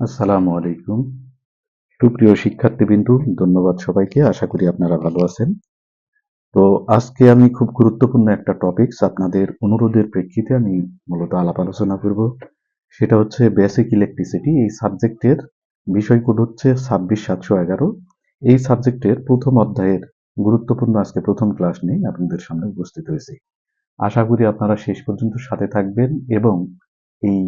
আসসালামু আলাইকুম। সুপ্রিয় শিক্ষার্থীবৃন্দু, ধন্যবাদ সবাইকে। আশা করি আপনারা ভালো আছেন। তো আজকে আমি খুব গুরুত্বপূর্ণ একটা টপিকস আপনাদের অনুরোধের প্রেক্ষিতে আমি মূলত আলাপ আলোচনা করব। সেটা হচ্ছে বেসিক ইলেকট্রিসিটি এই সাবজেক্টের বিষয় কোড হচ্ছে ছাব্বিশ সাতশো এগারো। এই সাবজেক্টের প্রথম অধ্যায়ের গুরুত্বপূর্ণ আজকে প্রথম ক্লাস নিয়ে আপনাদের সামনে উপস্থিত হয়েছি। আশা করি আপনারা শেষ পর্যন্ত সাথে থাকবেন এবং এই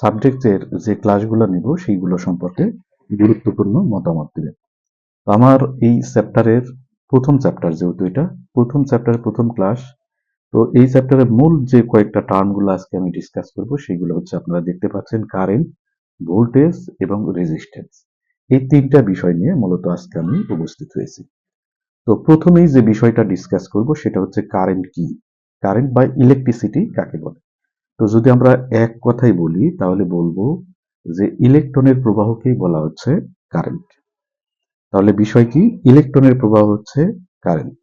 সাবজেক্টের যে ক্লাসগুলো নিব, সেইগুলো সম্পর্কে গুরুত্বপূর্ণ মতামত দিবেন। আমার এই চ্যাপ্টারের প্রথম চ্যাপ্টার যেহেতু এটা, প্রথম চ্যাপ্টারের প্রথম ক্লাস তো এই চ্যাপ্টারের মূল যে কয়েকটা টার্মগুলো আজকে আমি ডিসকাস করব, সেগুলো হচ্ছে আপনারা দেখতে পাচ্ছেন কারেন্ট ভোল্টেজ এবং রেজিস্ট্যান্স এই তিনটা বিষয় নিয়ে মূলত আজকে আমি উপস্থিত হয়েছি। তো প্রথমেই যে বিষয়টা ডিসকাস করব, সেটা হচ্ছে কারেন্ট কি? কারেন্ট বা ইলেকট্রিসিটি কাকে বলে? তো যদি আমরা এক কথাই বলি, তাহলে বলব যে ইলেকট্রনের প্রবাহকেই বলা হচ্ছে কারেন্ট। তাহলে বিষয় কি? ইলেকট্রনের প্রবাহ হচ্ছে কারেন্ট।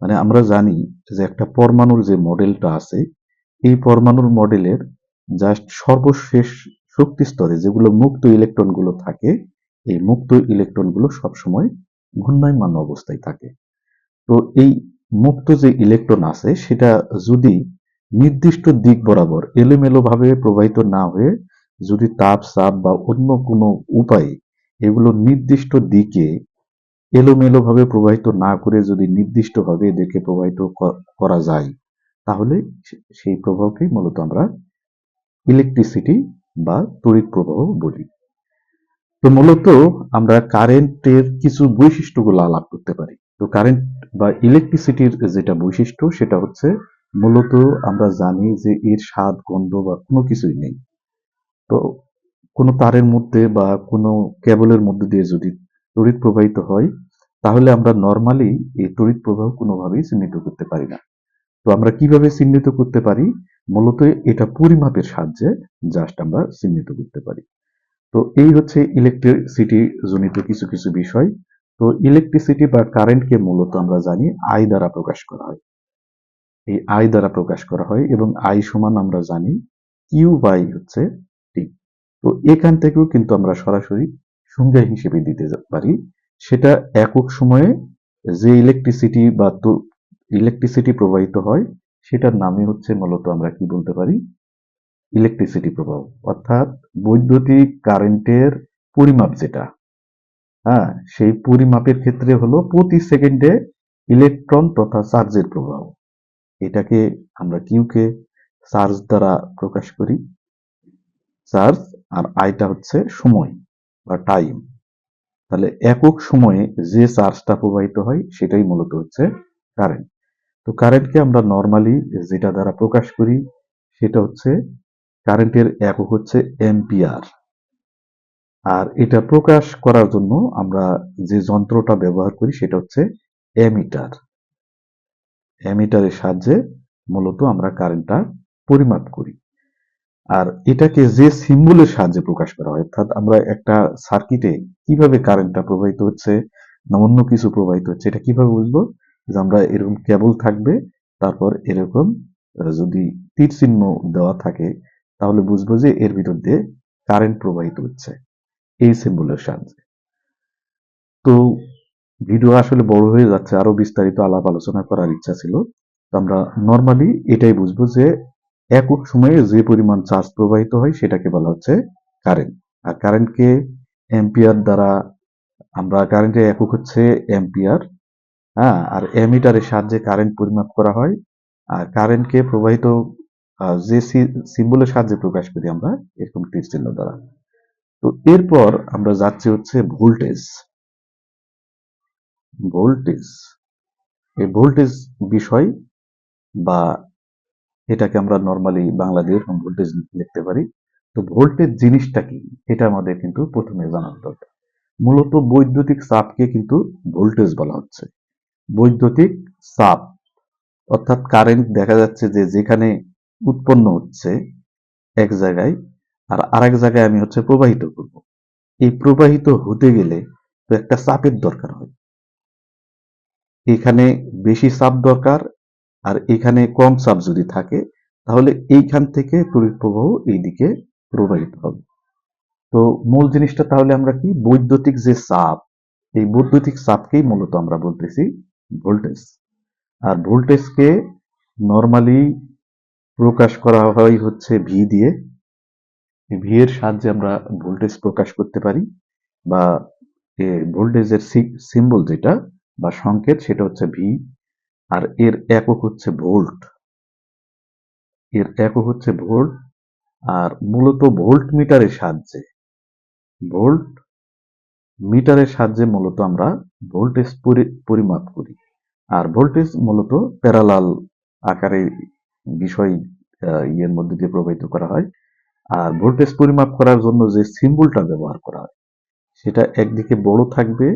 মানে আমরা জানি যে একটা পরমাণুর যে মডেলটা আছে, এই পরমাণুর মডেলের জাস্ট সর্বশেষ শক্তি স্তরে যেগুলো মুক্ত ইলেকট্রনগুলো থাকে, এই মুক্ত ইলেকট্রনগুলো সবসময় ঘূর্ণায়মান অবস্থায় থাকে। তো এই মুক্ত যে ইলেকট্রন আছে, সেটা যদি নির্দিষ্ট দিক বরাবর এলোমেলোভাবে প্রবাহিত না হয়ে যদি তাপ, চাপ বা অন্য কোনো উপায়ে এগুলো নির্দিষ্ট দিকে এলোমেলোভাবে প্রবাহিত না করে যদি নির্দিষ্টভাবে এদেরকে প্রবাহিত করা যায়, তাহলে সেই প্রবাহকেই মূলত আমরা ইলেকট্রিসিটি বা তড়িৎ প্রবাহ বলি। তো মূলত আমরা কারেন্টের কিছু বৈশিষ্ট্যগুলো আলাপ করতে পারি। তো কারেন্ট বা ইলেকট্রিসিটির যেটা বৈশিষ্ট্য সেটা হচ্ছে মূলত আমরা জানি যে এর স্বাদ, গন্ধ বা কোনো কিছুই নেই। তো কোনো তারের মধ্যে বা কোনো কেবলের মধ্যে দিয়ে যদি তড়িৎ প্রবাহিত হয়, তাহলে আমরা নর্মালি এই তড়িৎ প্রবাহ কোনোভাবেই চিহ্নিত করতে পারি না। তো আমরা কীভাবে চিহ্নিত করতে পারি? মূলত এটা পরিমাপের সাহায্যে জাস্ট আমরা চিহ্নিত করতে পারি। তো এই হচ্ছে ইলেকট্রিসিটি জনিত কিছু কিছু বিষয়। তো ইলেকট্রিসিটি বা কারেন্টকে মূলত আমরা জানি আই দ্বারা প্রকাশ করা হয়। এই আই দ্বারা প্রকাশ করা হয় এবং আই সমান আমরা জানি কিউ বাই হচ্ছে টি তো এখান থেকেও কিন্তু আমরা সরাসরি সংজ্ঞা হিসেবে দিতে পারি। সেটা একক সময়ে যে ইলেকট্রিসিটি বা ইলেকট্রিসিটি প্রবাহিত হয়, সেটার নামে হচ্ছে মূলত আমরা কি বলতে পারি? ইলেকট্রিসিটি প্রবাহ। অর্থাৎ বৈদ্যুতিক কারেন্টের পরিমাপ যেটা হ্যাঁ সেই পরিমাপের ক্ষেত্রে হলো প্রতি সেকেন্ডে ইলেকট্রন তথা চার্জের প্রবাহ। এটাকে আমরা কিউকে চার্জ দ্বারা প্রকাশ করি। চার্জ আর আইটা হচ্ছে সময় বা টাইম। তাহলে একক সময়ে যে চার্জটা প্রবাহিত হয়, সেটাই মূলত হচ্ছে কারেন্ট। তো কারেন্টকে আমরা নর্মালি যেটা দ্বারা প্রকাশ করি, সেটা হচ্ছে কারেন্টের একক হচ্ছে অ্যাম্পিয়ার। আর এটা প্রকাশ করার জন্য আমরা যে যন্ত্রটা ব্যবহার করি, সেটা হচ্ছে অ্যামিটার। অ্যামিটারের সাহায্যে মূলত আমরা কারেন্টটা পরিমাপ করি। আর এটাকে যে সিম্বলের সাহায্যে প্রকাশ করা হয়, অর্থাৎ আমরা একটা সার্কিটে কীভাবে কারেন্টটা প্রবাহিত হচ্ছে, না অন্য কিছু প্রবাহিত হচ্ছে, এটা কীভাবে বুঝব? যে আমরা এরকম কেবল থাকবে, তারপর এরকম যদি তীর চিহ্ন দেওয়া থাকে, তাহলে বুঝব যে এর ভিতর দিয়ে কারেন্ট প্রবাহিত হচ্ছে, এই সিম্বলের সাহায্যে। তো ভিডিও আসলে বড় হয়ে যাচ্ছে, আরও বিস্তারিত আলাপ আলোচনা করার ইচ্ছা ছিল। তো আমরা নর্মালি এটাই বুঝব যে একক সময়ে যে পরিমাণ চার্জ প্রবাহিত হয় সেটাকে বলা হচ্ছে কারেন্ট আর কারেন্টকে অ্যাম্পিয়ার দ্বারা আমরা কারেন্টের একক হচ্ছে অ্যাম্পিয়ার হ্যাঁ? আর অ্যামিটারের সাহায্যে কারেন্ট পরিমাপ করা হয়। আর কারেন্টকে প্রবাহিত যে সিম্বলের সাহায্যে প্রকাশ করি আমরা, এরকম তীর চিহ্ন দ্বারা। তো এরপর আমরা যাচ্ছি হচ্ছে ভোল্টেজ ভোল্টেজ। এই ভোল্টেজ বিষয় বা এটাকে আমরা নর্মালি বাংলা দিয়ে ভোল্টেজ লিখতে পারি। তো ভোল্টেজ জিনিসটা কি? এটা আমাদের কিন্তু প্রথমে জানার দরকার। মূলত বৈদ্যুতিক চাপকে কিন্তু ভোল্টেজ বলা হচ্ছে। বৈদ্যুতিক চাপ, অর্থাৎ কারেন্ট দেখা যাচ্ছে যে যেখানে উৎপন্ন হচ্ছে এক জায়গায়, আর আরেক জায়গায় আমি হচ্ছে প্রবাহিত করব। এই প্রবাহিত হতে গেলে তো একটা চাপের দরকার হয়। এখানে বেশি চাপ দরকার আর এখানে কম চাপ যদি থাকে, তাহলে এইখান থেকে তড়িৎ প্রবাহ এইদিকে প্রবাহিত হবে। তো মূল জিনিসটা তাহলে আমরা কি? বৈদ্যুতিক যে চাপ এই বৈদ্যুতিক চাপকেই মূলত আমরা বলতেছি ভোল্টেজ। আর ভোল্টেজকে নর্মালি প্রকাশ করা হয় হচ্ছে ভি দিয়ে। ভি এর সাহায্যে আমরা ভোল্টেজ প্রকাশ করতে পারি বা ভোল্টেজের সিম্বল যেটা বা সংকেত সেটা হচ্ছে ভি, আর এর একক হচ্ছে ভোল্ট। এর একক হচ্ছে ভোল্ট, আর মূলত ভোল্ট মিটারের সাহায্যে, ভোল্ট মিটারের সাহায্যে মূলত আমরা ভোল্টেজ পরিমাপ করি। আর ভোল্টেজ মূলত প্যারালাল আকারে বিষয় ইয়ের মধ্যে দিয়ে প্রবাহিত করা হয়। আর ভোল্টেজ পরিমাপ করার জন্য যে সিম্বলটা ব্যবহার করা হয়, সেটা একদিকে বড় থাকবে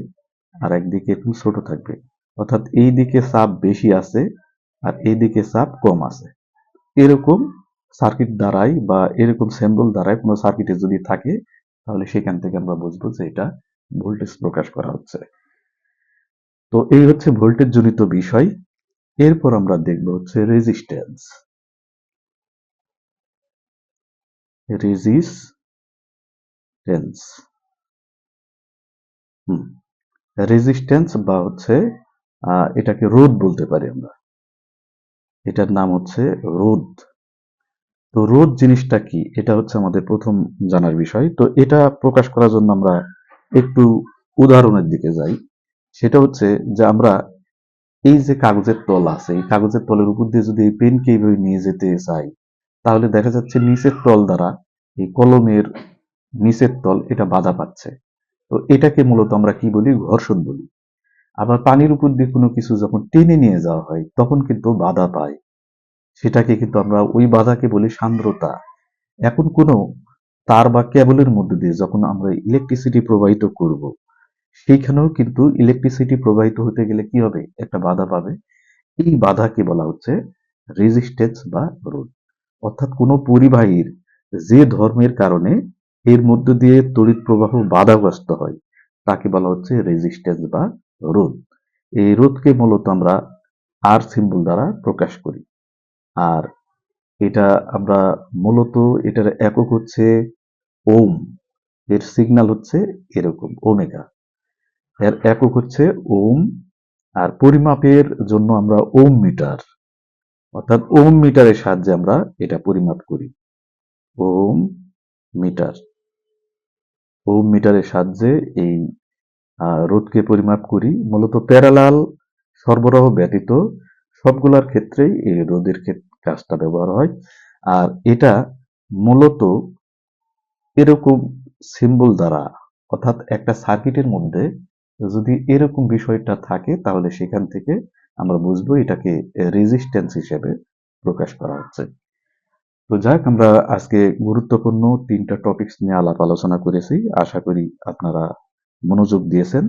আর একদিকে একটু ছোট থাকবে। অর্থাৎ এই দিকে চাপ বেশি আছে আর এই দিকে চাপ কম আছে। এরকম সার্কিট দ্বারাই বা এরকম সিম্বল দ্বারাই কোনো সার্কিটে যদি থাকে, তাহলে সেখান থেকে আমরা বুঝব যে এটা ভোল্টেজ প্রকাশ করা হচ্ছে। তো এই হচ্ছে ভোল্টেজ জনিত বিষয়। এরপর আমরা দেখব হচ্ছে রেজিস্ট্যান্স রেজিস্ট্যান্স হুম। রেজিস্ট্যান্স বা হচ্ছে এটাকে রোদ বলতে পারি আমরা। এটার নাম হচ্ছে রোদ তো রোদ জিনিসটা কি? এটা হচ্ছে আমাদের প্রথম জানার বিষয়। তো এটা প্রকাশ করার জন্য আমরা একটু উদাহরণের দিকে যাই। সেটা হচ্ছে যে আমরা এই যে কাগজের তল আছে, এই কাগজের তলের উপর দিয়ে যদি এই পেনকে এইভাবে নিয়ে যেতে চাই, তাহলে দেখা যাচ্ছে নিচের তল দ্বারা এই কলমের নিচের তল এটা বাধা পাচ্ছে। তো এটাকে মূলত আমরা কি বলি? ঘর্ষণ বলি। আবার পানির উপর দিয়ে কোনো কিছু যখন টেনে নিয়ে যাওয়া হয়, তখন কিন্তু বাধা পায়। সেটাকে কিন্তু আমরা ওই বাধাকে বলি সান্দ্রতা। এখন কোনো তার বা কেবলের মধ্যে দিয়ে যখন আমরা ইলেকট্রিসিটি প্রবাহিত করব, সেইখানেও কিন্তু ইলেকট্রিসিটি প্রবাহিত হতে গেলে কি হবে? একটা বাধা পাবে। এই বাধাকে বলা হচ্ছে রেজিস্ট্যান্স বা রোধ। অর্থাৎ কোনো পরিবাহীর যে ধর্মের কারণে এর মধ্য দিয়ে তড়িৎ প্রবাহ বাধাগ্রস্ত হয়। তাকে বলা হচ্ছে রেজিস্ট্যান্স বা রোধ। এই রোধকে মূলত আমরা আর সিম্বল দ্বারা প্রকাশ করি। আর এটা আমরা মূলত এটার একক হচ্ছে ওম। এর সিগন্যাল হচ্ছে এরকম, ওমেগা। এর একক হচ্ছে ওম। আর পরিমাপের জন্য আমরা ওম মিটার। অর্থাৎ ওম মিটারের সাহায্যে আমরা এটা পরিমাপ করি। ওম মিটার। ওম মিটারের সাহায্যে এই রোধকে পরিমাপ করি। মূলত প্যারালাল, সরবরাহ ব্যতীত সবগুলার ক্ষেত্রেই এই রোধের কাজটা ব্যবহার হয়। আর এটা মূলত এরকম সিম্বল দ্বারা, অর্থাৎ একটা সার্কিটের মধ্যে যদি এরকম বিষয়টা থাকে, তাহলে সেখান থেকে আমরা বুঝব এটাকে রেজিস্ট্যান্স হিসেবে প্রকাশ করা হচ্ছে। তো যাক, আমরা আজকে গুরুত্বপূর্ণ তিনটা টপিকস নিয়ে আলাপ আলোচনা করেছি। আশা করি আপনারা মনোযোগ দিয়েছেন।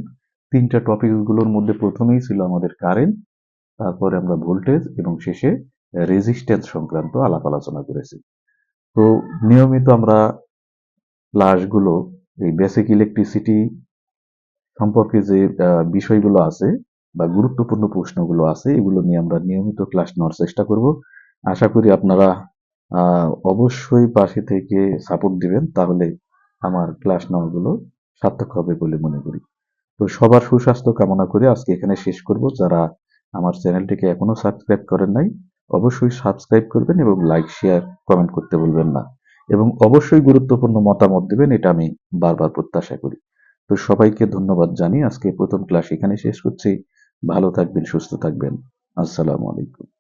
তিনটা টপিকগুলোর মধ্যে প্রথমেই ছিল আমাদের কারেন্ট তারপরে আমরা ভোল্টেজ এবং শেষে রেজিস্ট্যান্স সংক্রান্ত আলাপ আলোচনা করেছি। তো নিয়মিত আমরা ক্লাসগুলো এই বেসিক ইলেকট্রিসিটি সম্পর্কে যে বিষয়গুলো আছে বা গুরুত্বপূর্ণ প্রশ্নগুলো আছে, এগুলো নিয়ে আমরা নিয়মিত ক্লাস নেওয়ার চেষ্টা করব। আশা করি আপনারা অবশ্যই পাশে থেকে সাপোর্ট দিবেন, তাহলে আমার ক্লাস নেওয়াগুলো সার্থক হবে বলে মনে করি। তো সবার সুস্বাস্থ্য কামনা করে আজকে এখানে শেষ করব। যারা আমার চ্যানেলটিকে এখনও সাবস্ক্রাইব করেন নাই, অবশ্যই সাবস্ক্রাইব করবেন এবং লাইক শেয়ার কমেন্ট করতে বলবেন না। এবং অবশ্যই গুরুত্বপূর্ণ মতামত দেবেন, এটা আমি বারবার প্রত্যাশা করি। তো সবাইকে ধন্যবাদ জানিয়ে আজকে প্রথম ক্লাস এখানে শেষ করছি। ভালো থাকবেন, সুস্থ থাকবেন। আসসালামু আলাইকুম।